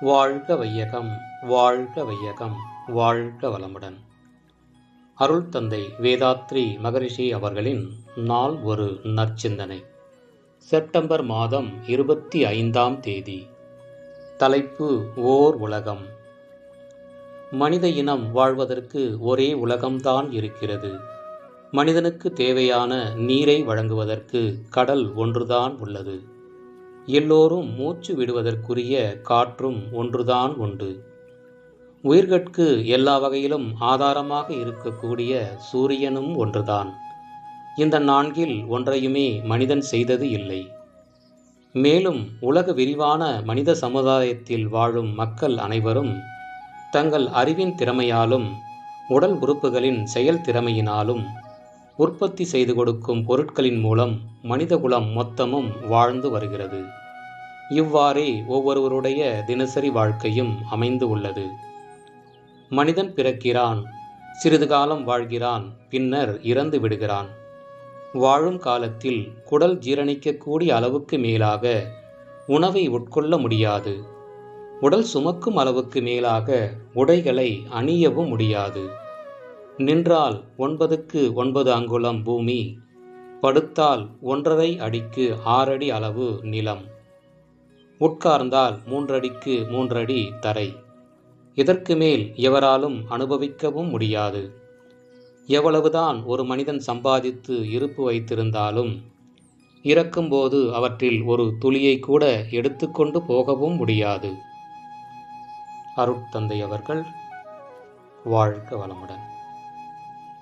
வாழ்க வையகம் வாழ்க வையகம் வாழ்க வளமுடன். அருள் தந்தை வேதாத்ரி மகரிஷி அவர்களின் நாள் ஒரு நற்சிந்தனை. செப்டம்பர் மாதம் இருபத்தி ஐந்தாம் தேதி. தலைப்பு ஓர் உலகம். மனித இனம் வாழ்வதற்கு ஒரே உலகம்தான் இருக்கிறது. மனிதனுக்கு தேவையான நீரை வழங்குவதற்கு கடல் ஒன்றுதான் உள்ளது. எல்லோரும் மூச்சு விடுவதற்குரிய காற்றும் ஒன்றுதான் உண்டு. உயிர்கட்கு எல்லா வகையிலும் ஆதாரமாக இருக்கக்கூடிய சூரியனும் ஒன்றுதான். இந்த நான்கில் ஒன்றையுமே மனிதன் செய்தது இல்லை. மேலும் உலக விரிவான மனித சமுதாயத்தில் வாழும் மக்கள் அனைவரும் தங்கள் அறிவின் திறமையாலும் உடல் உறுப்புகளின் செயல் திறமையினாலும் உற்பத்தி செய்து கொடுக்கும் பொருட்களின் மூலம் மனிதகுலம் மொத்தமும் வாழ்ந்து வருகிறது. இவ்வாறே ஒவ்வொருவருடைய தினசரி வாழ்க்கையும் அமைந்து உள்ளது. மனிதன் பிறக்கிறான் சிறிது காலம் வாழ்கிறான் பின்னர் இறந்து விடுகிறான். வாழும் காலத்தில் குடல் ஜீரணிக்கக்கூடிய அளவுக்கு மேலாக உணவை உட்கொள்ள முடியாது. உடல் சுமக்கும் அளவுக்கு மேலாக உடைகளை அணியவும் முடியாது. நின்றால் ஒன்பதுக்கு ஒன்பது அங்குலம் பூமி படுத்தால் ஒன்றரை அடிக்கு ஆறடி அளவு நிலம். உட்கார்ந்தால் மூன்றடிக்கு மூன்றடி தரை. இதற்கு மேல் எவராலும் அனுபவிக்கவும் முடியாது. எவ்வளவுதான் ஒரு மனிதன் சம்பாதித்து இருப்பு வைத்திருந்தாலும் இறக்கும்போது அவற்றில் ஒரு துளியை கூட எடுத்துக்கொண்டு போகவும் முடியாது. அருட்தந்தை அவர்கள் வாழ்க வளமுடன்.